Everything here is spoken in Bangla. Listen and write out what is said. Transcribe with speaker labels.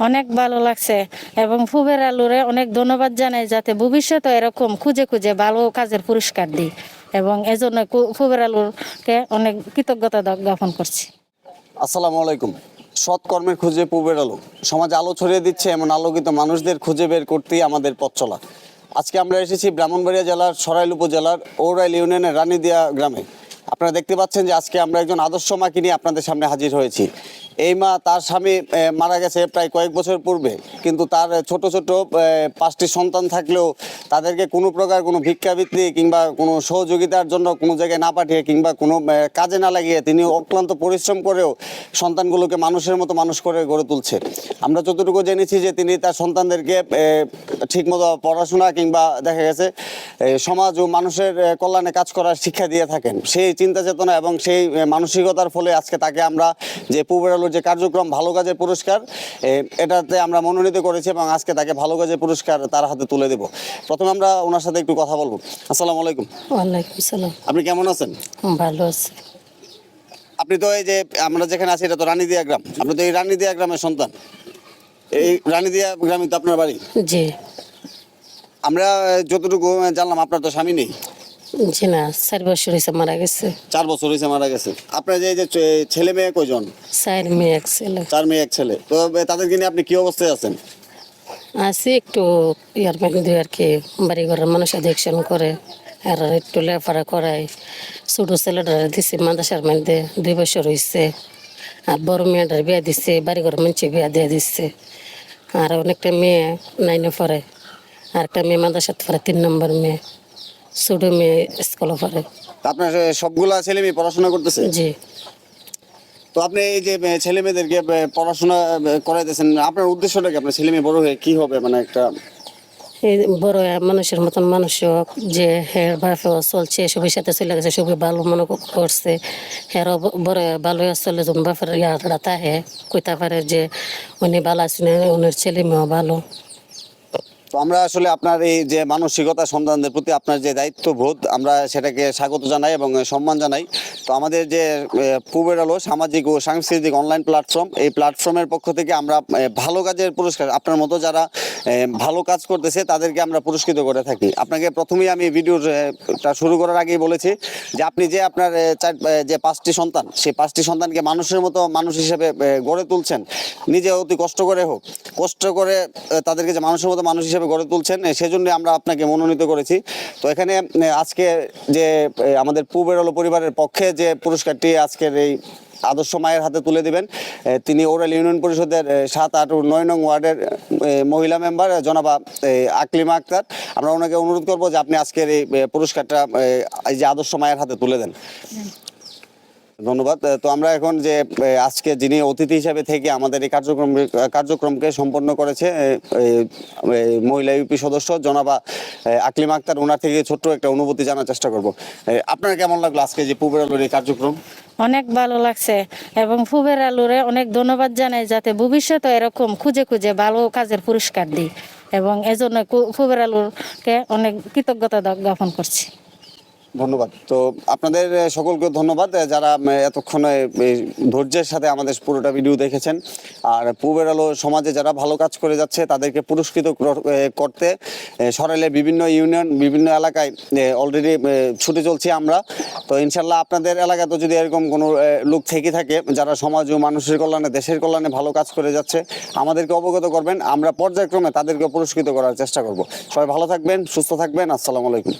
Speaker 1: অনেক ভালো লাগছে এবং ফুবের আলুরে অনেক ধন্যবাদ জানাই যাতে ভবিষ্যতে এরকম খুঁজে খুঁজে ভালো কাজের পুরস্কার দিই এবং এজন্য ফুবের আলুরকে অনেক কৃতজ্ঞতা জ্ঞাপন করছি।
Speaker 2: আসসালামু আলাইকুম। সৎ কর্মের খুঁজে পূবের আলো। সমাজে আলো ছড়িয়ে দিচ্ছে এমন আলোকিত মানুষদের খুঁজে বের করতেই আমাদের পথ চলা। আজকে আমরা এসেছি ব্রাহ্মণবাড়িয়া জেলার সরাইল উপজেলার ঔরাইল ইউনিয়নের রানীদিয়া গ্রামে। আপনারা দেখতে পাচ্ছেন যে আজকে আমরা একজন আদর্শ মাকে নিয়ে আপনাদের সামনে হাজির হয়েছি। এই মা, তার স্বামী মারা গেছে প্রায় কয়েক বছর পূর্বে। কিন্তু তার ছোট ছোট পাঁচটি সন্তান থাকলেও তাদেরকে কোনো প্রকার কোনো ভিক্ষাবৃত্তি কিংবা কোনো সহযোগিতার জন্য কোনো জায়গায় না পাঠিয়ে কিংবা কোনো কাজে না লাগিয়ে তিনি অক্লান্ত পরিশ্রম করেও সন্তানগুলোকে মানুষের মতো মানুষ করে গড়ে তুলছে। আমরা যতটুকু জেনেছি যে তিনি তার সন্তানদেরকে ঠিকমতো পড়াশোনা কিংবা দেখা গেছে সমাজ ও মানুষের কল্যাণে কাজ করার শিক্ষা দিয়ে থাকেন। সেই চিন্তা চেতনা এবং সেই মানসিকতার ফলে আজকে তাকে আমরা যে পুবের যে কার্যক্রম ভালো কাজের পুরস্কার এটাতে আমরা মনোনীত করেছি এবং আজকে তাকে ভালো কাজের পুরস্কার তার হাতে তুলে দেব। প্রথমে আমরা ওনার সাথে একটু কথা বলব। আসসালামু আলাইকুম।
Speaker 1: ওয়ালাইকুম সালাম।
Speaker 2: আপনি কেমন আছেন?
Speaker 1: ভালো আছে।
Speaker 2: আপনি তো এই যে আমরা যেখানে আছি এটা তো রানীদিয়া গ্রাম। আপনি তো এই রানীদিয়া গ্রামের সন্তান। এই রানীদিয়া গ্রামে তো আপনার বাড়ি।
Speaker 1: জি।
Speaker 2: আমরা যতটুকু জানলাম আপনার তো স্বামী নেই।
Speaker 1: জি না চার বছর হয়েছে মারা গেছে।
Speaker 2: চার বছর হয়েছে মারা গেছে। আপনার যে এই যে ছেলে মেয়ে কয়জন?
Speaker 1: চার মেয়ে এক ছেলে।
Speaker 2: চার মেয়ে এক ছেলে। তো এ, তাদেরকে নিয়ে আপনি কি অবস্থায় আছেন?
Speaker 1: আছি একটু ইয়ার মধ্যে আর কি বাড়ি ঘরের মানুষ দেখশন করে আর একটু লেফারা করাই ছোটো ছেলেটার দিছে মাদাসার মধ্যে দুই বছর হয়েছে আর বড় মেয়েটার বিয়া দিচ্ছে বাড়ি ঘরের মানুষে বিয়া দিয়ে দিচ্ছে আর অনেকটা মেয়ে নাইনে পড়ে আর একটা মেয়ে মাদাসাত পরে তিন নম্বর মেয়ে। ছোটো মেয়ে স্কুলে পড়ে
Speaker 2: আপনার সবগুলা ছেলে মেয়ে পড়াশোনা করতেছে?
Speaker 1: জি।
Speaker 2: তো আপনি এই যে ছেলে মেয়েদেরকে পড়াশোনা করাইতেছেন আপনার উদ্দেশ্যটা কি? আপনার ছেলে মেয়ে বড় হয়ে কি হবে? মানে একটা
Speaker 1: বড় মানুষের মতন মানুষ হোক যে হের চলছে সবার সাথে চলে গেছে সবাই ভালো মনে করছে। হের বড় ভালো চলে যখন বাপের ইয়াটা তাহে কইতে পারে যে উনি ভালো আছেন উনার ছেলে মেয়েও ভালো।
Speaker 2: তো আমরা আসলে আপনার এই যে মানসিকতা সন্তানদের প্রতি আপনার যে দায়িত্ববোধ, আমরা সেটাকে স্বাগত জানাই এবং সম্মান জানাই। তো আমাদের যে পূবের আলো সামাজিক ও সাংস্কৃতিক অনলাইন প্ল্যাটফর্ম এই প্ল্যাটফর্মের পক্ষ থেকে আমরা ভালো কাজের পুরস্কার, আপনার মতো যারা ভালো কাজ করতেছে, তাদেরকে আমরা পুরস্কৃত করে থাকি। আপনাকে প্রথমেই আমি ভিডিওটা শুরু করার আগেই বলেছি যে, আপনি যে আপনার যে পাঁচটি সন্তান, সেই পাঁচটি সন্তানকে মানুষের মতো মানুষ হিসেবে গড়ে তুলছেন, নিজে অতি কষ্ট করে হোক, কষ্ট করে তাদেরকে যে মানুষের মতো মানুষ হিসেবে গড়ে তুলছেন সেজন্য আমরা আপনাকে মনোনীত করেছি। তো এখানে আজকে যে আমাদের পূবের আলো পরিবারের পক্ষে যে পুরস্কারটি আজকের এই আদর্শ মায়ের হাতে তুলে দিবেন তিনি ওরাল ইউনিয়ন পরিষদের সাত, আট ও নয় নং ওয়ার্ডের মহিলা মেম্বার জনাবা আকলিমা আক্তার। আমরা ওনাকে অনুরোধ করব যে আপনি আজকের এই পুরস্কারটা এই যে আদর্শ মায়ের হাতে তুলে দেন। ধন্যবাদ। তো আমরা এখন যে আজকে যিনি অতিথি হিসেবে থেকে আমাদের এই কার্যক্রম কার্যক্রমকে সম্পন্ন করেছে মহিলা ইউপি সদস্য জনাবা আকলিম আক্তার ওনার থেকে ছোট্ট একটা অনুভূতি জানার চেষ্টা করব। আপনার কেমন লাগল আজকে যে পুবের আলোর এই কার্যক্রম?
Speaker 1: অনেক ভালো লাগছে এবং ফুবের আলুরে অনেক ধন্যবাদ জানাই যাতে ভবিষ্যতে এরকম খুঁজে খুঁজে ভালো কাজের পুরস্কার দিই এবং এজন্য ফুবের আলুরকে অনেক কৃতজ্ঞতা জ্ঞাপন করছি।
Speaker 2: ধন্যবাদ। তো আপনাদের সকলকে ধন্যবাদ যারা এতক্ষণে ধৈর্যের সাথে আমাদের পুরোটা ভিডিও দেখেছেন। আর পূবের আলো সমাজে যারা ভালো কাজ করে যাচ্ছে, তাদেরকে পুরস্কৃত করতে সরাইলে বিভিন্ন ইউনিয়ন বিভিন্ন এলাকায় অলরেডি ছুটে চলছি আমরা। তো ইনশাল্লাহ আপনাদের এলাকাতে যদি এরকম কোনো লোক থেকে থাকে, যারা সমাজ ও মানুষের কল্যাণে, দেশের কল্যাণে ভালো কাজ করে যাচ্ছে, আমাদেরকে অবগত করবেন। আমরা পর্যায়ক্রমে তাদেরকে পুরস্কৃত করার চেষ্টা করব। সবাই ভালো থাকবেন, সুস্থ থাকবেন। আসসালামু আলাইকুম।